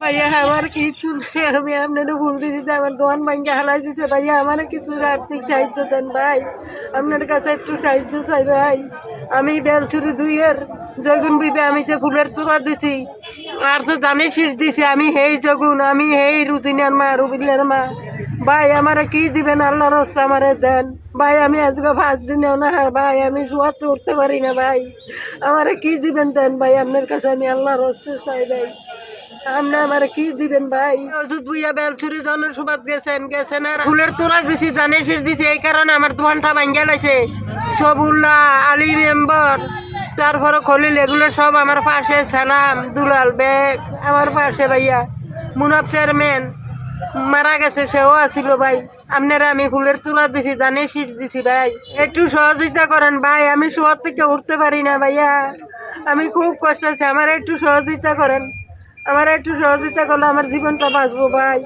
ভাইয়া, আমার কিছু নেই, আমি আপনার ভুল দিতে আমার দোয়ান ভাঙ্গে হালাই দিছে ভাইয়া, আমার কিছু আর্থিক সাহায্য দেন ভাই, আপনার কাছে একটু সাহায্য চাই ভাই। আমি বেলচুরি দুইয়ের জগুন বিবে আমি যে ফুলের চোরা দিছি, আর তো জানি শীষ দিছি, আমি হেই জগুন আমি হেই রুতিনের মা, রুবিলের মা। ভাই, আমার কি দিবেন আল্লাহ হস্তে আমারে দেন। ভাই, আমি আজকে পাঁচ দিনেও না, ভাই, আমি শুয়াতে উঠতে পারি না, ভাই। আমারে কি দিবেন দেন, ভাই, আপনার কাছে আমি আল্লাহ হস্তে চাই, ভাই। আপনি আমার কি দিবেন ভাই? ওষুধ বুইয়া বেলছুরি জনসভাত গেছেন গেছেন আর ফুলের তোলা দিছি, জানে শেষ দিছি, এই কারণে আমার দোকানটা ভাঙ্গা লাগছে সবুল্লাহ আলী মেম্বার, তারপরে খলিল, এগুলো সব আমার পাশে, সালাম, দুলাল বেগ, আমার পাশে ভাইয়া। মুনাফ চেয়ারম্যান, মারা গেছে, সেও আসিল ভাই। আপনারা আমি ফুলের তোলা দিছি, জানে শীত দিছি ভাই। একটু সহযোগিতা করেন ভাই, আমি শহর থেকে উঠতে পারি না ভাইয়া। আমি খুব কষ্ট আছে, আমার একটু সহযোগিতা করেন। আমার একটু সহযোগিতা করলে আমার জীবনটা বাঁচবো ভাই।